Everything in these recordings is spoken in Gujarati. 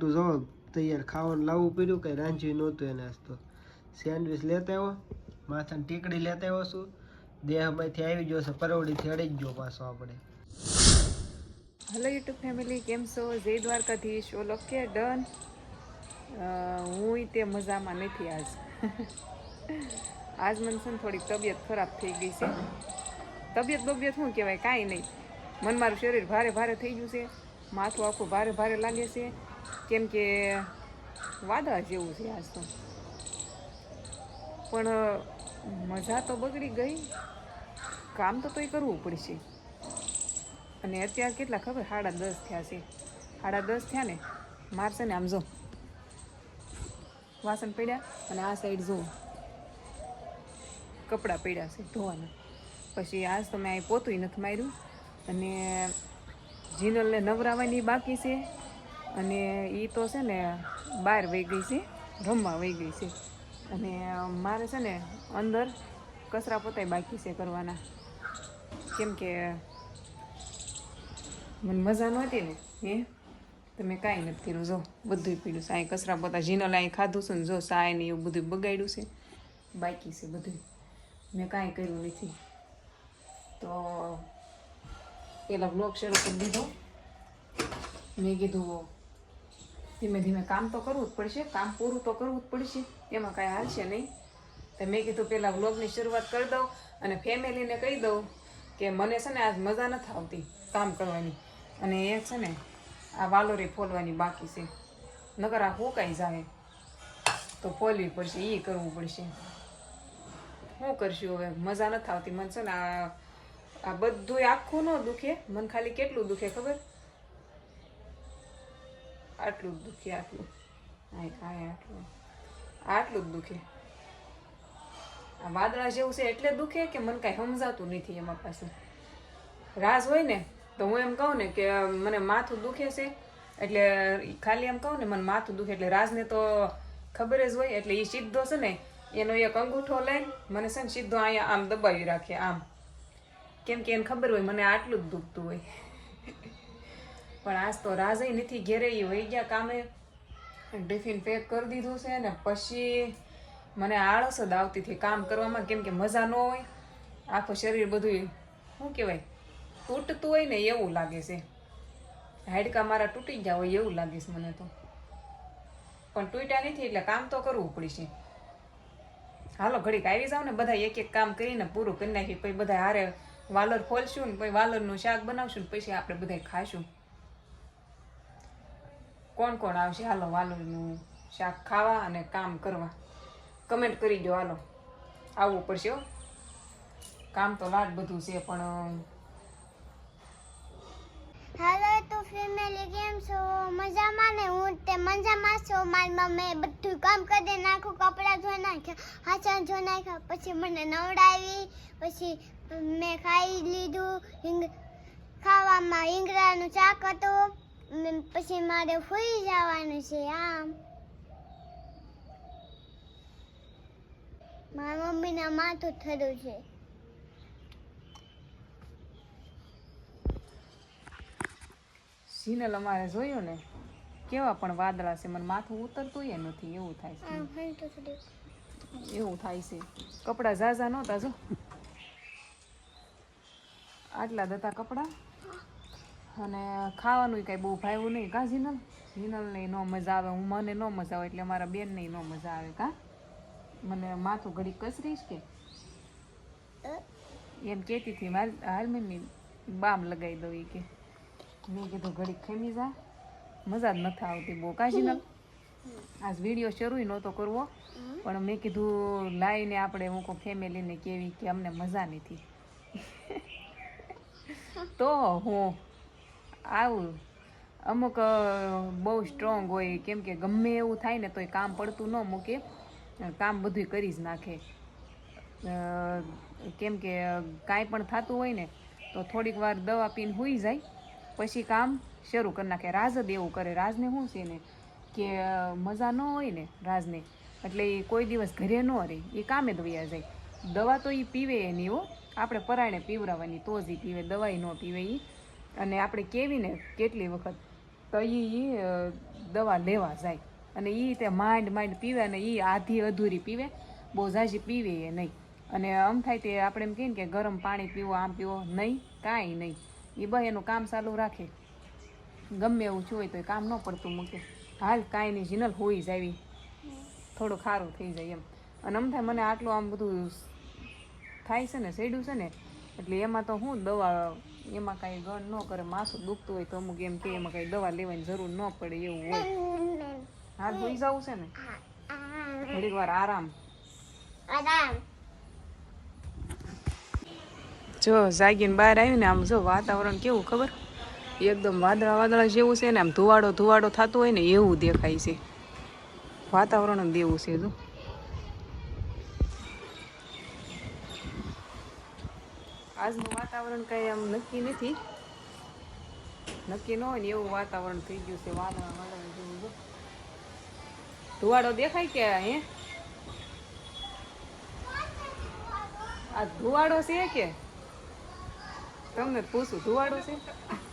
તું જો, તૈયાર ખાવાનું લાવવું પડ્યું, કંઈ રાંધ્યું નહોતું એને આજ તો. સેન્ડવિચ લેતા આવ્યો, માથાની ટીકડી લેતા આવ્યો છું. દેહમાંથી આવી ગયો છે, પરવડીથી જ ગયો પાછો આપણે. હેલો યુટ્યુબ ફેમિલી કેમ છો? જય દ્વારકાધીશ. ઓલો કે, ડન. હું તે મજામાં નથી આજ. આજ મને છે થોડીક તબિયત ખરાબ થઈ ગઈ છે. તબિયત બબિયત શું કહેવાય? કાંઈ નહીં. મન મારું શરીર ભારે ભારે થઈ ગયું છે. માથું આખું ભારે ભારે લાગે છે. કેમ કે વાદળા જેવું છે આજ તો. પણ મજા તો બગડી ગઈ. કામ તો તોય કરવું પડશે. અને અત્યારે કેટલા ખબર? સાડા દસ થયા છે. સાડા દસ થયા ને મારશે ને આમ જો. વાસણ પડ્યા અને આ સાઈડ જો. કપડાં પડ્યા છે ધોવાના. પછી આજ તો મેં અહીં પોતું નથી માર્યું. અને, જીનલને નવરાવાની બાકી છે. અને એ તો છે ને બહાર વહી ગઈ છે રમવા વહી ગઈ છે. અને મારે છે ને અંદર કચરા પોતાય બાકી છે કરવાના. કેમ કે મને મજા નહોતી ને, હે? તમે કાંઈ નથી કર્યું. જો બધું પીડ્યું છે. અહીં કચરા પોતા જીનલ અહીં ખાધું છે ને, જો, સાય ને એવું બધું બગાડ્યું છે. બાકી છે બધું મેં કાંઈ કર્યું નથી. તો, પેલા બ્લોગ શરૂ કરી દીધો. મેં કીધું ધીમે ધીમે કામ તો કરવું જ પડશે, કામ પૂરું તો કરવું જ પડશે, એમાં કાંઈ હાલશે નહીં. તો મેં કીધું પહેલાં વ્લોગની શરૂઆત કરી દઉં અને ફેમિલીને કહી દઉં કે મને છે ને આજ મજા નથી આવતી કામ કરવાની. અને એ છે ને આ વાલોરી ફોલવાની બાકી છે. નકર આ હુકાઈ જાય તો ફોલવી પડશે એ કરવું પડશે. શું કરશું હવે? મજા નથી આવતી. મને છે ને આ બધું આખું ન દુખે. મને ખાલી કેટલું દુખે ખબર? આટલું જ દુખે આટલું. આય કાંઈ આટલું. આટલું જ દુખે. આ વાદળા જેવું છે એટલે દુખે કે મને કાંઈ સમજાતું નથી એમાં પાછું. રાજ હોય ને, તો હું એમ કહું ને કે મને માથું દુખે છે, એટલે ખાલી એમ કહું ને મને માથું દુખે. એટલે રાજને તો ખબર જ હોય, એટલે એ સીધો છે ને, એનો એક અંગૂઠો લઈને મને છે ને સીધો અહીંયા આમ દબાવી રાખે, આમ. કેમ કે એને ખબર હોય મને આટલું જ દુખતું હોય. પણ આજ તો રાજય નથી, ઘેરે એ વહી ગયા કામે. ટિફિન પેક કરી દીધું છે ને પછી મને આળસ જ આવતી હતી કામ કરવામાં, કેમ કે મજા ન હોય. આખું શરીર બધું શું કહેવાય, તૂટતું હોય ને એવું લાગે છે. હાડકા મારા તૂટી ગયા હોય એવું લાગે છે મને તો. પણ તૂટ્યા નથી એટલે કામ તો કરવું પડશે. હાલો, ઘડીક આવી જાવ ને બધા એક એક કામ કરીને પૂરું કરી નાખી પછી બધા હારે વાલર ખોલશું ને, પછી વાલરનું શાક બનાવશું ને, પછી આપણે બધા ખાશું. કોણ કોણ આવશે? હાલો, વાલોનું શાક ખાવા અને કામ કરવા. કમેન્ટ કરી દો હાલો. આવવું પડશે હો. કામ તો લાટ બધું છે, પણ હાલો તો ફેમિલી કેમ છો? મજામાં ને? હું તે મજામાં છું. મારી મમ્મી બધું કામ કરી નાખું, કપડાં ધોઈ નાખ્યા હાચા ધોઈ નાખ્યા, પછી મને નવડાવી, પછી મેં ખાઈ લીધું, હિંગ, ખાવામાં ઈંગડાનું શાક હતું. પછી મારે ફૂઈ જવાનું છે આમ. મારા મમ્મીના માથું થયું છે. સિનલ અમારે જોયું ને? કેવા પણ વાદળા છે મને માથું ઉતરતું એ નથી એવું થાય છે. એવું થાય છે. કપડાં ઝાઝા નહોતા જો. આટલા દતા કપડાં? અને ખાવાનું કાંઈ બહુ ભાવ્યું નહીં. કાં જીનલ જીનલને ન મજા આવે. હું મને ન મજા આવે એટલે મારા બેનને ન મજા આવે. કા? મને માથું ઘડી કસરીશ કે? એમ કહેતી હતી હાલ મમ્મી બામ લગાવી દઉં એ કે. મેં કીધું ઘડી ખેમી જા. મજા જ નથી આવતી બહુ. કાં જીનલ આજ વીડિયો શરૂ નહોતો કરવો. પણ મેં કીધું લાવીને આપણે હું કહું ફેમિલીને કેવી કે અમને મજા નથી. તો હું આવું. અમુક બહુ સ્ટ્રોંગ હોય, કેમ કે ગમે એવું થાય ને તોય કામ પડતું ન મૂકે. કામ બધું કરી જ નાખે. કેમ કે કાંઈ પણ થતું હોય ને, તો થોડીક વાર દવા પીને હોઈ જાય, પછી કામ શરૂ કરી નાખે. રાજ જ એવું કરે. રાજને શું છે ને, કે મજા ન હોય ને રાજને, એટલે એ કોઈ દિવસ ઘરે ન રહે. એ કામે જ જાય. દવા તો એ પીવે એની હો. આપણે પરાયણે પીવરાવાની તો જ એ પીવે. દવાઈ ન પીવે એ અને આપણે કેવીને કેટલી વખત તો એ દવા લેવા જાય. અને એ તે માંડ માંડ પીવે અને એ આધી અધૂરી પીવે. બહુ ઝાઝી પીવે એ નહીં. અને આમ થાય તે આપણે એમ કહીએ કે ગરમ પાણી પીવો, આમ પીવો, નહીં, કાંઈ નહીં. એ બસ એનું કામ ચાલુ રાખે. ગમે એવું છું હોય તો એ કામ ન પડતું મૂકે. હાલ કાંઈ નહીં જીનલ હોઈ જાય થોડું ખારું થઈ જાય એમ. અને આમ થાય મને આટલું આમ બધું થાય છે ને, સેડ્યું છે ને, એટલે એમાં તો હું દવા એમાં કાંઈ ગણ ન કરે, માથું દુખતું હોય તો અમુક એમ કે એમાં કાંઈ દવા લેવાની જરૂર ન પડે એવું હોય. હાથ ધોઈ જવું છે ને? થોડીક વાર આરામ. જો, જાગીને બહાર આવીને આમ જો વાતાવરણ કેવું ખબર? એકદમ વાદળા વાદળા જેવું છે ને, આમ ધુવાડો ધુવાડો થતો હોય ને એવું દેખાય છે. વાતાવરણ જ એવું છે, જો. આજનું વાતાવરણ કઈ આમ નક્કી નથી. નક્કી ન હોય ને એવું વાતાવરણ થઈ ગયું છે વાદળા વાદળા જેવું ધુવાડો દેખાય કે હે આ ધુવાડો છે કે? તમને પૂછું ધુવાડો છે?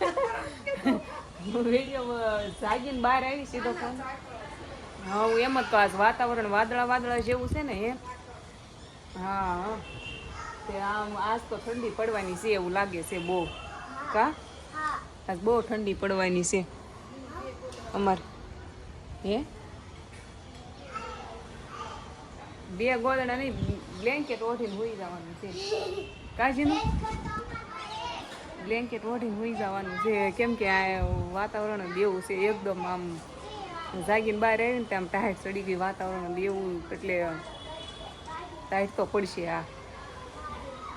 હું વીડિયો જાગીને બહાર આવી સીધો ફોન. હા હું એમ જ તો આજ વાતાવરણ વાદળા વાદળા જેવું છે ને એમ. હા હા. આમ આજ તો ઠંડી પડવાની છે એવું લાગે છે બહુ. કા? આજ બહુ ઠંડી પડવાની છે. અમાર. હે? બે ગોદડા નહીં, બ્લેન્કેટ ઓઢીને હોઈ જવાનું છે. કાજીનું બ્લેન્કેટ ઓઢીને હોઈ જવાનું છે. કેમ કે આ વાતાવરણ બેવું છે, એકદમ આમ જાગીને બહાર આવીને ત્યાં ટાઈટ ચડી ગઈ વાતાવરણ બેવું એટલે ટાઈટ તો પડશે આ.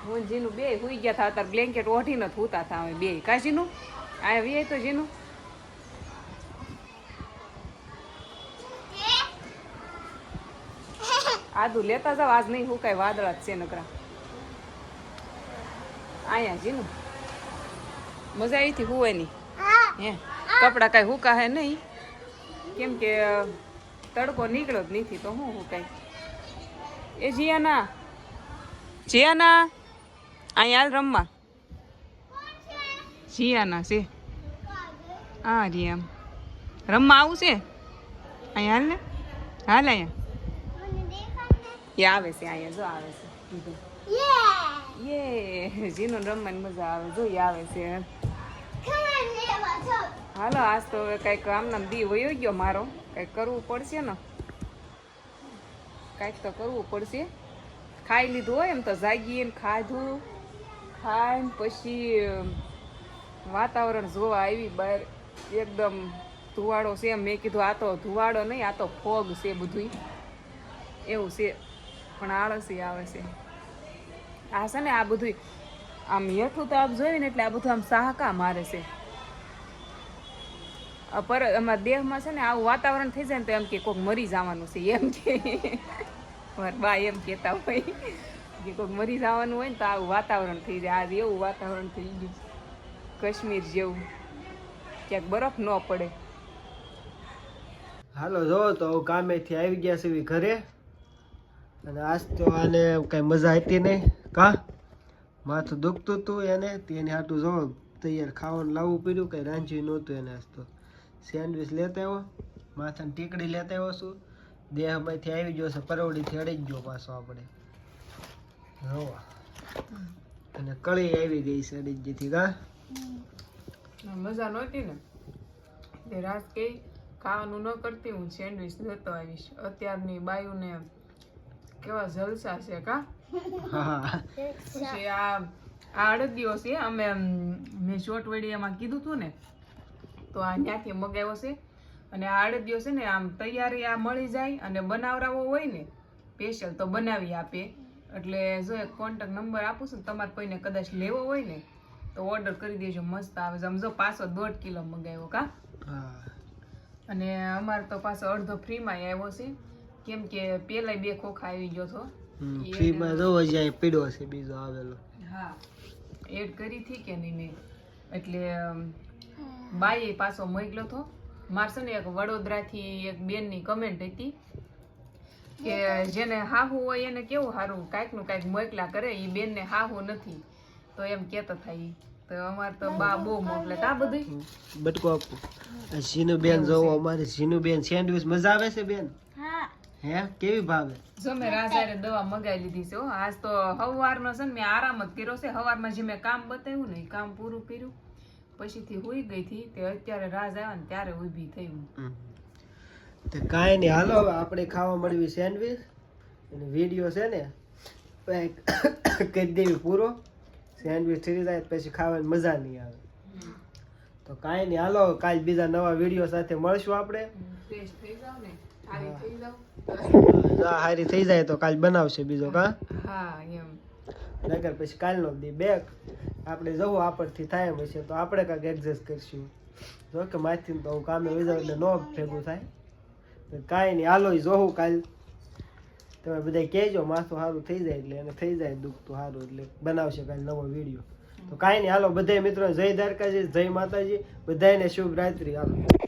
હું ને જીનું બે સુઈ ગયા હતા અત્યારે બ્લેન્કેટ ઓઢીને જ હુતા અમે બે. કાશીનું આ વી તો જીનું? આદુ લેતા જાવ. આજ નહીં હુકાય વાદળા જ છે નકરા. આયા જીનું? મજા આવી હતી હુવાની? હા? હે કપડાં કાંઈ હુકા હે નહીં? કેમ કે તડકો નીકળ્યો જ નથી તો હું હુકાય એ જીયાના? જીયાના? અહીંયા રમવા? શિયાના છે? હા રી રમવા આવું છે? અહીંયા હાલ ને? હાલ અહીંયા. એ આવે છે અહીંયા જો આવે છે. યે! જીનો રમવાની મજા આવે જો એ આવે છે. હાલો આજ તો હવે કંઈક આમનામ દી વયો ગયો મારો. કંઈક કરવું પડશે ને? કંઈક તો કરવું પડશે. ખાઈ લીધું હોય એમ તો જાગીએ ખાધું. ખાઈને પછી વાતાવરણ જોવા આવી બહાર એકદમ ધુવાડો છે મેં કીધું, આ તો ધુવાડો નહીં, આ તો ફોગ છે બધું એવું છે, પણ આળસી આવે છે. આ છે ને આ બધું આમ હેઠું તો આપ જોયું ને એટલે આ બધું આમ સાહકા મારે છે. પર, અમારા દેહમાં છે ને આવું વાતાવરણ થઈ જાય ને તો એમ કે કોઈક મરી જવાનું છે, એમ કે. બા એમ કહેતા હોય. કે કોઈક મરી જવાનું હોય ને તો આવું વાતાવરણ થઈ જાય. આજ એવું વાતાવરણ થઈ ગયું. કાશ્મીર જેવું. ક્યાંક બરફ ન પડે. હાલો, જો તો કામેથી આવી ગયા છે ઘરે. અને આજ તો આને કઈ મજા હતી નહીં. કા? માથું દુખતું હતું એને. તેની હાટું જો તૈયાર ખાવાનું લાવવું પડ્યું. કઈ રાંધ્યું નહોતું એને આજ તો. સેન્ડવિચ લેતા આવ્યો. માથાની ટીકડી લેતા આવ્યો છું. દેહમાંથી આવી ગયો છે. પરવડીથી અડી ગયો પાછો આપણે. અને કળી આવી ગઈ છે અડી જેથી કા મજા નહોતી ને. તે રાત કઈ ખાવાનું ન કરતી હું સેન્ડવિચ લેતો આવીશ. અત્યારની બાયુને કેવા જલસા છે કા? હા. પછી આ આ દિવસ છે અમે મેં શોર્ટ વેડિયામાં કીધું હતું ને તો આ ત્યાંથી મગાવ્યો છે. અને આ અડદિયો છે ને આમ તૈયારી આ મળી જાય અને બનાવરાવો હોય ને સ્પેશિયલ તો બનાવી આપે. એટલે જો એક કોન્ટેક્ટ નંબર આપું છું તમારે કોઈને કદાચ લેવો હોય ને તો ઓર્ડર કરી દેજો મસ્ત આવે છે. સમજો પાછો દોઢ કિલો મંગાવ્યો કા? અને અમારે તો પાછો અડધો ફ્રીમાં આવ્યો છે. કેમ કે પેલા બે ખોખા આવી ગયો હતો. ફ્રીમાં જો હજી પીડો છે બીજો આવેલો. હા એડ કરી હતી કે નહીં મેં? એટલે બાઈએ પાછો મોકલ્યો હતો. મારે છે ને એક વડોદરાથી એક બેનની કમેન્ટ હતી. કે જેને હાહુ હોય એને કેવું સારું કાંઈકનું કાંઈક મોકલા કરે એ બેન ને હાહુ નથી. તો એમ કેતો થાય ઈ. તો અમારે તો બા બહુ મોકલે કા બધું બટકો આપું. બેન સીનુબેન જોવો સીનુ બેન સેન્ડવિચ મજા આવે છે બેન? હા. હે? કેવી ભાવે? જો મેં રાજારે દવા મગાવી લીધી છે હો. આજ તો સવારનો છે ને મેં આરામ જ કર્યો છે. સવારમાં જે મેં કામ બતાવ્યું ને એ કામ પૂરું કર્યું. પછીથી હોઈ ગઈ હતી તે અત્યારે રાજ આવ્યા ને ત્યારે ઊભી થઈ હું. હમ. તે કાંઈ નહીં હાલો હવે આપણે ખાવા મળવી સેન્ડવિચ. અને વીડિયો છે ને કહી દેવી પૂરો. સેન્ડવિચ થઈ જાય પછી ખાવાની મજા નહીં આવે. તો કાંઈ નહીં હાલો કાલ બીજા નવા વીડિયો સાથે મળશું આપણે. હારી થઈ જાય તો કાલ બનાવશે બીજો કા? નગર પછી કાલનો દી બેક. આપણે જવું આપણથી થાય એમ હશે તો આપણે કાંઈક એડજસ્ટ કરશું. જો કે માથી તો હું કામે વહી એટલે ન ભેગું થાય. તો કાંઈ નહીં, હાલો જોહું કાલ. તમે બધા કહેજો, માથું સારું થઈ જાય એટલે એને થઈ જાય, દુઃખ તો સારું એટલે બનાવશે કાલ નવો વીડિયો. તો કાંઈ નહીં, હાલો બધા મિત્રો જય દ્વારકાજી જય માતાજી બધાને શુભ રાત્રિ, હાલો.